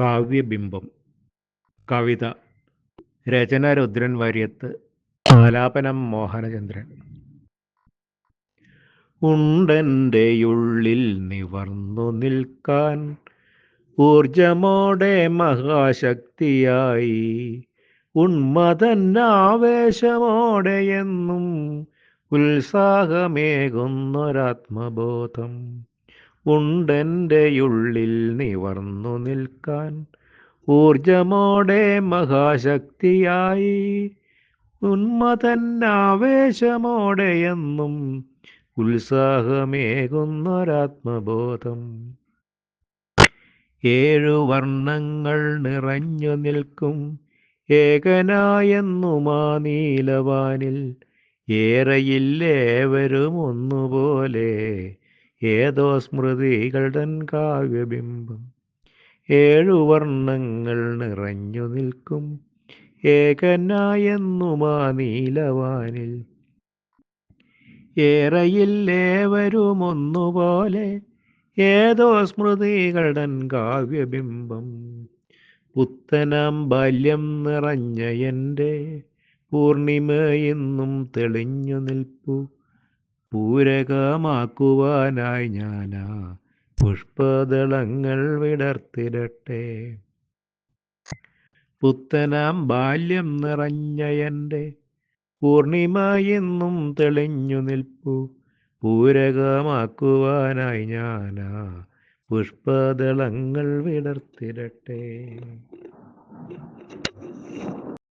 കാവ്യബിംബം. കവിത. രചന രുദ്രൻ വാര്യത്ത്. ആലാപനം മോഹനചന്ദ്രൻ. ഉണ്ടെന്റെയുള്ളിൽ നിവർന്നു നിൽക്കാൻ ഊർജമോടെ മഹാശക്തിയായി. ഉന്മതൻ ആവേശമോടെ എന്നും ഉത്സാഹമേകുന്നൊരാത്മബോധം. ഉണ്ടെന്റെയുള്ളിൽ നിവർന്നു നിൽക്കാൻ ഊർജമോടെ മഹാശക്തിയായി. ഉന്മതന്നാവേശമോടെ എന്നും ഉത്സാഹമേകുന്നൊരാത്മബോധം. ഏഴു വർണങ്ങൾ നിറഞ്ഞു നിൽക്കും ഏകനായെന്നുമാ നീലവാനിൽ. ഏറെയില്ലേവരും ഒന്നുപോലെ ഏതോ സ്മൃതികളുടെ കാവ്യബിംബം. ഏഴു വർണങ്ങൾ നിറഞ്ഞു നിൽക്കും. ഏകനായെന്നുമാ നീലവാനിൽ. ഏറയില്ലേവരും ഒന്നുപോലെ ഏതോ സ്മൃതികളുടെ കാവ്യബിംബം. പുത്തനാം ബാല്യം നിറഞ്ഞ എന്റെ പൂർണിമ തെളിഞ്ഞു നിൽപ്പു. പൂരകമാക്കുവാനായി ഞാനാ പുഷ്പദളങ്ങൾ വിടർത്തിരട്ടെ പുത്തനാം ബാല്യം നിറഞ്ഞ എന്റെ പൂർണിമ എന്നും തെളിഞ്ഞു നിൽപ്പു പൂരകമാക്കുവാനായി ഞാനാ പുഷ്പദളങ്ങൾ വിടർത്തിരട്ടെ